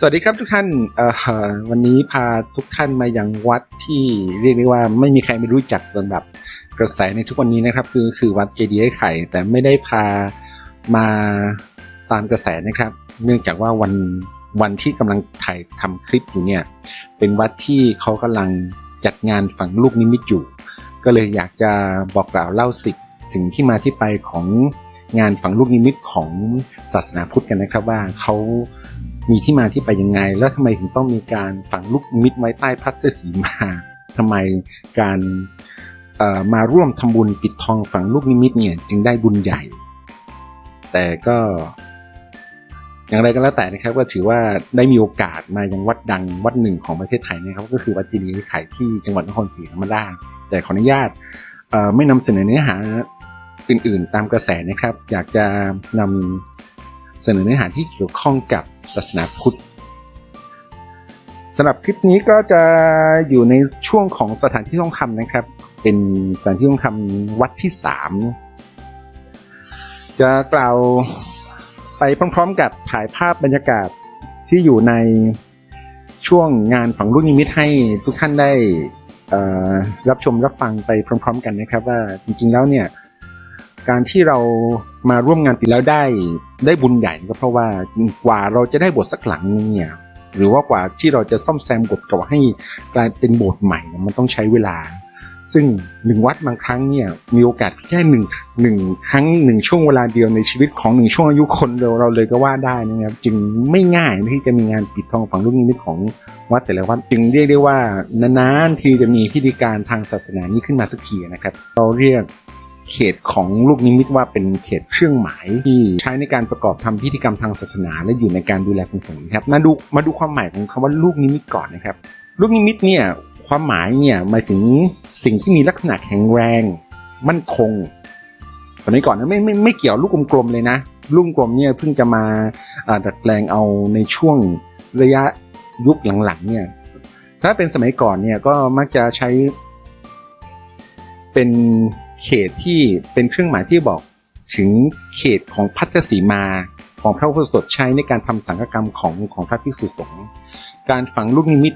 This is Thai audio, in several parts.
สวัสดีครับทุกท่านวันนี้พาทุกท่านมายังวัดที่เรียกได้ว่าไม่มีใครไม่รู้จักสำหรับกระแสในทุกวันนี้นะครับคือคือวัดเจดีย์ไอ้ไข่ แต่ไม่ได้พามาตามกระแสนะครับ เนื่องจากว่าวันวันที่กำลังถ่ายทำคลิปอยู่เนี่ยเป็นวัดที่เขากำลังจัดงานฝังลูกนิมิตอยู่ ก็เลยอยากจะบอกกล่าวเล่าสิทธิ์ถึงที่มาที่ไปของงานฝังลูกนิมิตของศาสนาพุทธกันนะครับว่าเขา มีที่มาที่ไปยังไง แล้วทำไมถึงต้องมีการฝังลูกมิตไว้ใต้พัทสีมาทำไมการเอ่อมาร่วมทำบุญปิดทองฝังลูกนิมิตเนี่ยจึงได้บุญใหญ่ แต่ก็ อย่างไรก็แล้วแต่นะครับ ก็ถือว่าได้มีโอกาสมายังวัดดังวัดหนึ่งของประเทศไทยนะครับ ก็คือวัดจีนีไข่ที่จังหวัดนครศรีธรรมราชแต่ขออนุญาตไม่นำเสนอเนื้อหาอื่นๆ ตามกระแสนะครับ อยากจะนำ เสนอเนื้อหาที่เกี่ยวข้องกับศาสนาพุทธสำหรับคลิปนี้ก็จะอยู่ในช่วงของสถานที่ท่องคำนะครับ เป็นสถานที่ท่องคำวัดที่สามจะกล่าวไปพร้อมๆกับถ่ายภาพบรรยากาศที่อยู่ในช่วงงานฝังลูกนิมิตให้ทุกท่านได้รับชมรับฟังไปพร้อม ๆ กันนะครับ ว่าจริงๆแล้วเนี่ย การที่เรามาร่วมงานปีแล้วได้ได้บุญใหญ่ก็เพราะว่ากว่าเราจะได้บทสักหลังนึงเนี่ยหรือว่ากว่าที่เราจะซ่อมแซมบทเก่าให้กลายเป็นโบสถ์ใหม่มันต้องใช้เวลา ซึ่งหนึ่งวัดบางครั้งเนี่ยมีโอกาสแค่หนึ่งหนึ่งครั้งหนึ่งช่วงเวลาเดียวในชีวิตของหนึ่งช่วงอายุคนเราเราเลยก็ว่าได้นะครับ จึงไม่ง่ายที่จะมีงานปิดทองฝังลูกนิมิตของวัดแต่ละวัดจึงเรียกได้ว่านานๆทีจะมีพิธีการทางศาสนานี้ขึ้นมาสักทีนะครับ เราเรียก เขตของลูกนิมิตว่าเป็นเขตเครื่องหมายที่ใช้ในการประกอบทำพิธีกรรมทางศาสนา และอยู่ในการดูแลคุณสงฆ์ครับมาดูมาดูความหมายของคำว่าลูกนิมิตก่อนนะครับ ลูกนิมิตเนี่ยความหมายเนี่ยหมายถึงสิ่งที่มีลักษณะแข็งแรง มั่นคงสมัยก่อนนะไม่ไม่ไม่เกี่ยวลูกกลมๆเลยนะลูกกลมเนี่ยเพิ่งจะมาอ่าดัดแปลงเอาในช่วงระยะยุคหลังๆเนี่ยถ้าเป็นสมัยก่อนเนี่ยก็มักจะใช้เป็น เขตที่เป็นเครื่องหมายที่บอกถึงเขตของพัทธสีมาของพระอุปสมบทใช้ในการทำสังฆกรรมของของพระภิกษุสงฆ์การฝังลูกนิมิต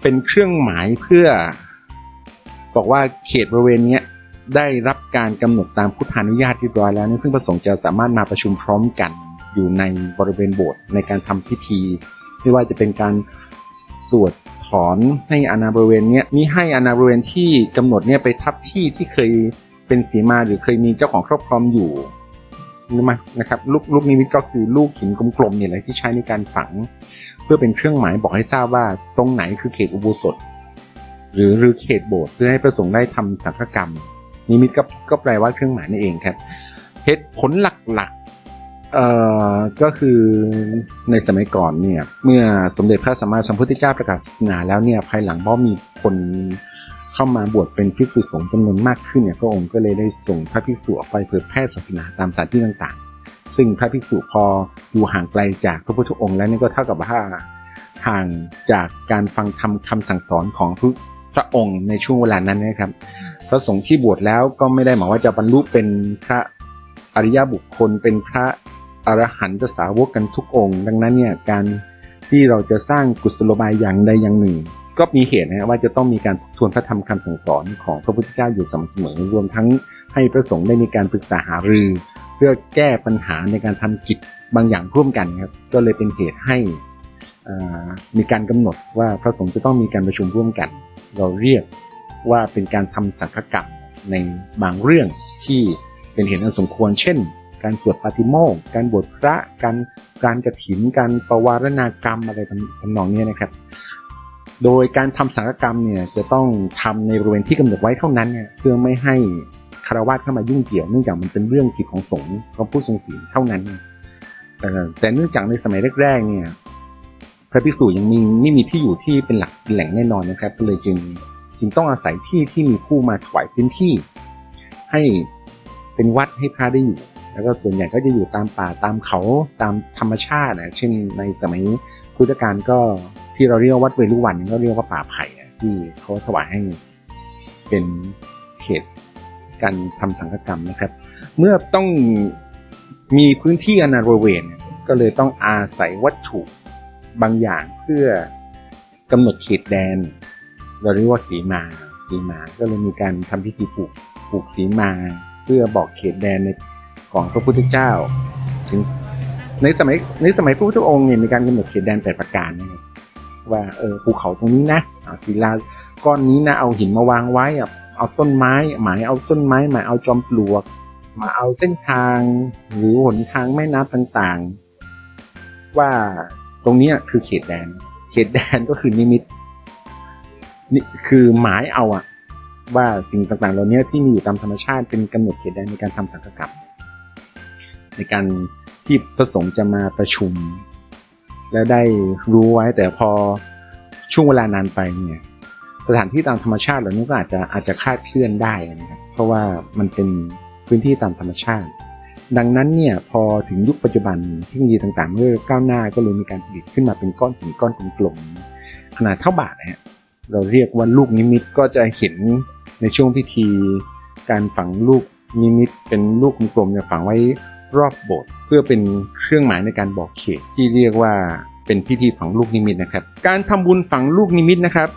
เป็นเครื่องหมายเพื่อ บอกว่าเขตบริเวณนี้ได้รับการกำหนดตามพุทธานุญาตเรียบร้อยแล้ว ซึ่งพระสงฆ์จะสามารถมาประชุมพร้อมกันอยู่ในบริเวณโบสถ์ในการทำพิธี ไม่ว่าจะเป็นการสวด ถอนให้อาณาบริเวณเนี้ยมีให้อาณาบริเวณที่กำหนดเนี่ยไปทับที่ที่เคยเป็นสีมาหรือเคยมีเจ้าของครอบครองอยู่นี่มานะครับลูกลูกนิมิตก็คือลูกหินกลมๆเนี่ยแหละที่ใช้ในการฝัง เพื่อเป็นเครื่องหมายบอกให้ทราบว่าตรงไหนคือเขตอุโบสถ หรือหรือเขตโบสถ์เพื่อให้ประสงค์ได้ทำสังฆกรรม นิมิตก็ก็แปลว่าเครื่องหมายนั่นเองครับเหตุผลหลักๆ เอ่อก็คือในสมัยก่อนเนี่ยเมื่อสมเด็จพระสัมมาสัมพุทธเจ้าประกาศศาสนาแล้วเนี่ยภายหลังเพราะมีคนเข้ามาบวชเป็นภิกษุสงฆ์จำนวนมากขึ้นเนี่ยพระองค์ก็เลยได้ส่งพระภิกษุออกไปเผยแพร่ศาสนาตามสถานที่ต่างๆ ซึ่งพระภิกษุพออยู่ห่างไกลจากพระพุทธองค์แล้วนี่ก็เท่ากับว่าห่างจากการฟังธรรมคำสั่งสอนของพระพระองค์ในช่วงเวลานั้นนะครับ พระสงฆ์ที่บวชแล้วก็ไม่ได้หมายว่าจะบรรลุเป็นพระอริยบุคคลเป็นพระ อรหันตสาวกกันทุกองค์ ดังนั้นเนี่ยการที่เราจะสร้างกุศโลบายอย่างใดอย่างหนึ่ง ก็มีเหตุนะว่าจะต้องมีการทบทวนพระธรรมคำสั่งสอนของพระพุทธเจ้าอยู่สม่ำเสมอรวมทั้งให้พระสงฆ์ได้มีการปรึกษาหารือ เพื่อแก้ปัญหาในการทำกิจบางอย่างร่วมกันครับก็เลยเป็นเหตุให้มีการกำหนดว่าพระสงฆ์จะต้องมีการประชุมร่วมกัน เราเรียกว่าเป็นการทำสังฆกรรมในบางเรื่องที่เป็นเหตุอันสมควร เช่น การสวดปาติโมกข์การบวชพระการการกระถินการประวารณากรรมอะไรทำนองนี้นะครับ โดยการทำสังฆกรรมเนี่ยจะต้องทำในบริเวณที่กำหนดไว้เท่านั้นเนี่ยเพื่อไม่ให้คารวะเข้ามายุ่งเกี่ยวเนื่องจากมันเป็นเรื่องกิจของสงฆ์ของผู้ทรงศีลเท่านั้น แต่เนื่องจากในสมัยแรกๆเนี่ยพระภิกษุยังมีไม่มีที่อยู่ที่เป็นหลักเป็นแหล่งแน่นอนนะครับก็เลยจึงจึงต้องอาศัยที่ที่มีผู้มาถวายพื้นที่ ให้เป็นวัดให้พระได้อยู่ แล้วก็ส่วนใหญ่ก็จะอยู่ตามป่าตามเขาตามธรรมชาตินะเช่นในสมัยพุทธกาลก็ที่เราเรียกวัดเวรุวันก็เรียกว่าป่าไผ่ที่เขาถวายให้เป็นเขตการทำสังฆกรรมนะครับ เมื่อต้องมีพื้นที่อนาบริเวณก็เลยต้องอาศัยวัตถุบางอย่างเพื่อกำหนดเขตแดน เราเรียกว่าสีมาสีมาก็เลยมีการทำพิธีปลูกปลูกสีมา เพื่อบอกเขตแดนใน ของพระพุทธเจ้าถึงในสมัยในสมัยพระพุทธองค์เนี่ยมีการกำหนดเขตแดนแปดประการนะครับว่าเออภูเขาตรงนี้นะศิลาก้อนนี้นะเอาหินมาวางไว้เอาต้นไม้หมายเอาต้นไม้หมายเอาจอมปลวก มาเอาเส้นทางหรือหนทางแม่น้ำต่างๆ ว่าตรงนี้คือเขตแดน เขตแดนก็คือนิมิตนี่คือหมายเอาอะว่าสิ่งต่างๆ เหล่านี้ที่มีอยู่ตามธรรมชาติเป็นกำหนดเขตแดนในการทำสังฆกรรม ในการที่พระสงฆ์จะมาประชุม แล้วได้รู้ไว้แต่พอช่วงเวลานานไปเนี่ยสถานที่ตามธรรมชาติเหล่านี้ก็อาจจะอาจจะคาดเคลื่อนได้นะครับเพราะว่ามันเป็นพื้นที่ตามธรรมชาติ ดังนั้นเนี่ยพอถึงยุคปัจจุบันเทคโนโลยีต่างๆเมื่อก้าวหน้าก็เลยมีการผลิตขึ้นมาเป็นก้อนหินก้อนกลมๆขนาดเท่าบาทนะฮะเราเรียกว่าลูกนิมิตก็จะเห็นในช่วงพิธี การฝังลูกนิมิตเป็นลูกกลมๆเนี่ยฝังไว้ รอบโบสถ์เพื่อเป็นเครื่องหมายในการบอกเขตที่เรียกว่าเป็นพิธีฝังลูกนิมิตนะครับ การทำบุญฝังลูกนิมิตนะครับ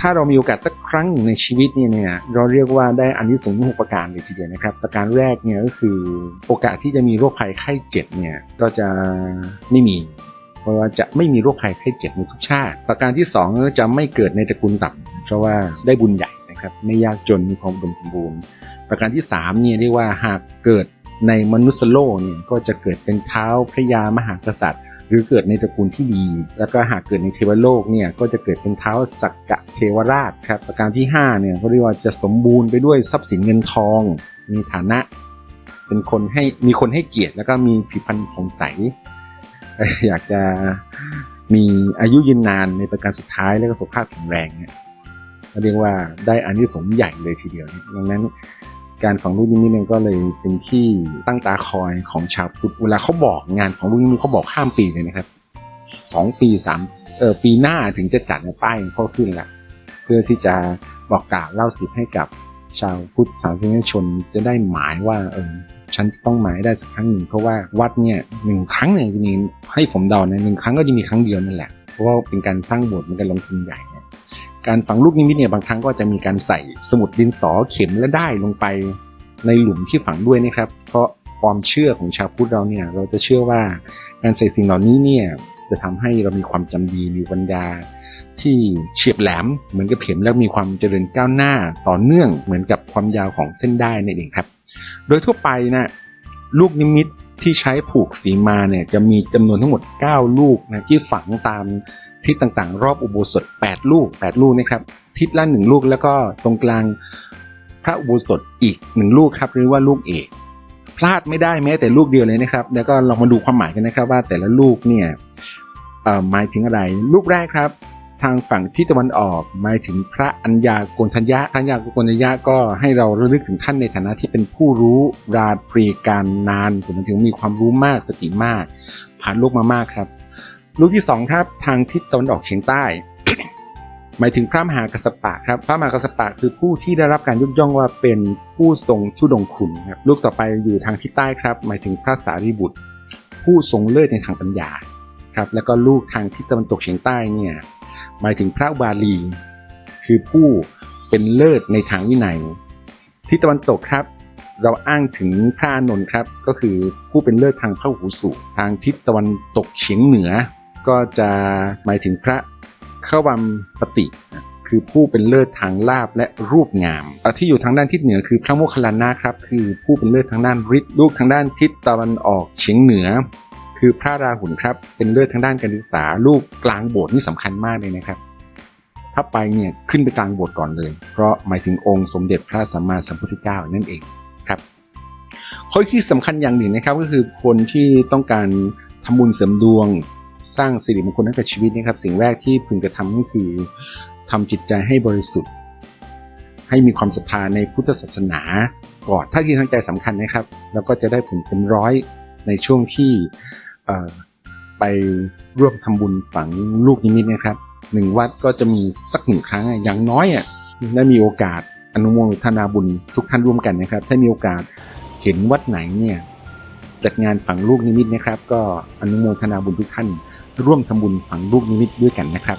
ถ้าเรามีโอกาสสักครั้งหนึ่งในชีวิตเนี่ยเนี่ยเราเรียกว่าได้อานิสงส์หกประการเลยทีเดียวนะครับ ประการแรกเนี่ยก็คือโอกาสที่จะมีโรคภัยไข้เจ็บเนี่ยก็จะไม่มี เพราะว่าจะไม่มีโรคภัยไข้เจ็บในทุกชาติ ประการที่สองก็จะไม่เกิดในตระกูลต่ำเพราะว่าได้บุญใหญ่นะครับไม่ยากจนมีความอุดมสมบูรณ์ ประการที่สามเนี่ยเรียกว่าหากเกิด ในมนุษยโลกเนี่ยก็จะเกิดเป็นเท้าพระยามหากษัตริย์ หรือเกิดในตระกูลที่ดี แล้วก็หากเกิดในเทวโลกเนี่ยก็จะเกิดเป็นเท้าสักกะเทวราชครับประการที่5เนี่ยเขาเรียกว่าจะสมบูรณ์ไปด้วยทรัพย์สินเงินทอง มีฐานะ เป็นคนให้มีคนให้เกียรติแล้วก็มีผิวพรรณผ่องใส อยากจะมีอายุยืนนานในประการสุดท้ายแล้วก็สุขภาพแข็งแรงเนี่ยเรียกว่าได้อานิสงส์ใหญ่เลยทีเดียวดังนั้น การฝังลูกนิมิตเนี่ยก็เลยเป็นที่ตั้งตาคอยของชาวพุทธเวลาเขาบอกงานของลูกนิมิตเขาบอกข้ามปีเลยนะครับสองปีสามเออปีหน้าถึงจะจัดเนี่ยป้ายเขาขึ้นละเพื่อที่จะบอกกล่าวเล่าสิบให้กับชาวพุทธศาสนิกชนจะได้หมายว่าเออฉันต้องหมายได้สักครั้งหนึ่งเพราะว่าวัดเนี่ยหนึ่งครั้งเนี่ยจะมีให้ผมเดานะหนึ่งครั้งก็จะมีครั้งเดียวนั่นแหละเพราะว่าเป็นการสร้างโบสถ์มันการลงทุนใหญ่ การฝังลูกนิมิตเนี่ยบางครั้งก็จะมีการใส่สมุดดินสอเข็มและได้ลงไปในหลุมที่ฝังด้วยนะครับ เพราะความเชื่อของชาวพุทธเราเนี่ยเราจะเชื่อว่าการใส่สิ่งเหล่านี้เนี่ยจะทำให้เรามีความจำดีมีปัญญาที่เฉียบแหลมเหมือนกับเข็มแล้วมีความเจริญก้าวหน้าต่อเนื่องเหมือนกับความยาวของเส้นได้นั่นเองครับ โดยทั่วไปนะลูกนิมิตที่ใช้ผูกสีมาเนี่ยจะมีจำนวนทั้งหมด 9 ลูกนะที่ฝังตาม ทิศต่างๆ รอบอุโบสถ 8 ลูก 8 ลูกนะครับ ทิศละหนึ่งลูกแล้วก็ตรงกลางพระอุโบสถอีกหนึ่งลูกครับเรียกว่าลูกเอกพลาดไม่ได้แม้แต่ลูกเดียวเลยนะครับ แล้วก็ลองมาดูความหมายกันนะครับ ว่าแต่ละลูกเนี่ยหมายถึงอะไร ลูกแรกครับ ทางฝั่งที่ตะวันออกหมายถึงพระอัญญาโกณทัญญะพระอัญญาโกณทัญญะก็ให้เราระลึกถึงท่านในฐานะที่เป็นผู้รู้ราปรีการนานผมถึงมีความรู้มากสติมาก ผ่านโลกมามากครับ ลูกที่สองครับทางทิศตะวันออกเฉียงใต้ หมายถึงพระมหากัสสปะครับ พระมหากัสสปะคือผู้ที่ได้รับการยกย่องว่าเป็นผู้ทรงทุดงคุณครับลูกต่อไปอยู่ทางทิศใต้ครับ หมายถึงพระสารีบุตร ผู้ทรงเลิศในทางปัญญาครับ แล้วก็ลูกทางทิศตะวันตกเฉียงใต้เนี่ยหมายถึงพระบาลี คือผู้เป็นเลิศในทางวินัยทิศตะวันตกครับเราอ้างถึงพระนนท์ครับ ก็คือผู้เป็นเลิศทางพระหูสูตรทางทิศตะวันตกเฉียงเหนือ ก็จะหมายถึงพระขวัมปติ คือผู้เป็นเลิศทางลาบและรูปงาม ที่อยู่ทางด้านทิศเหนือคือพระโมคคัลลานะครับ คือผู้เป็นเลิศทางด้านฤทธิ์ลูกทางด้านทิศตะวันออกเฉียงเหนือ คือพระราหุลครับ เป็นเลิศทางด้านการศึกษาลูกกลางโบสถ์นี่สำคัญมากเลยนะครับ ถ้าไปเนี่ยขึ้นไปกลางโบสถ์ก่อนเลย เพราะหมายถึงองค์สมเด็จพระสัมมาสัมพุทธเจ้านั่นเองครับข้อที่สำคัญอย่างหนึ่งนะครับก็คือคนที่ต้องการทำบุญเสริมดวง สร้างสิริมงคลให้กับชีวิตนะครับ สิ่งแรกที่พึงกระทำก็คือทำจิตใจให้บริสุทธิ์ ให้มีความศรัทธาในพุทธศาสนาก่อนถ้าที่ทั้งใจสำคัญนะครับ แล้วก็จะได้ผลเป็นร้อยในช่วงที่ไปร่วมทำบุญฝังลูกนิมิตนะครับหนึ่งวัดก็จะมีสักหนึ่งครั้งอย่างน้อยอะได้มีโอกาสอนุโมทนาบุญทุกท่านร่วมกันนะครับ ถ้ามีโอกาสเห็นวัดไหนเนี่ยจัดงานฝังลูกนิมิตนะครับ ก็อนุโมทนาบุญทุกท่าน ร่วมทำบุญฝังลูกนิมิตด้วยกันนะครับ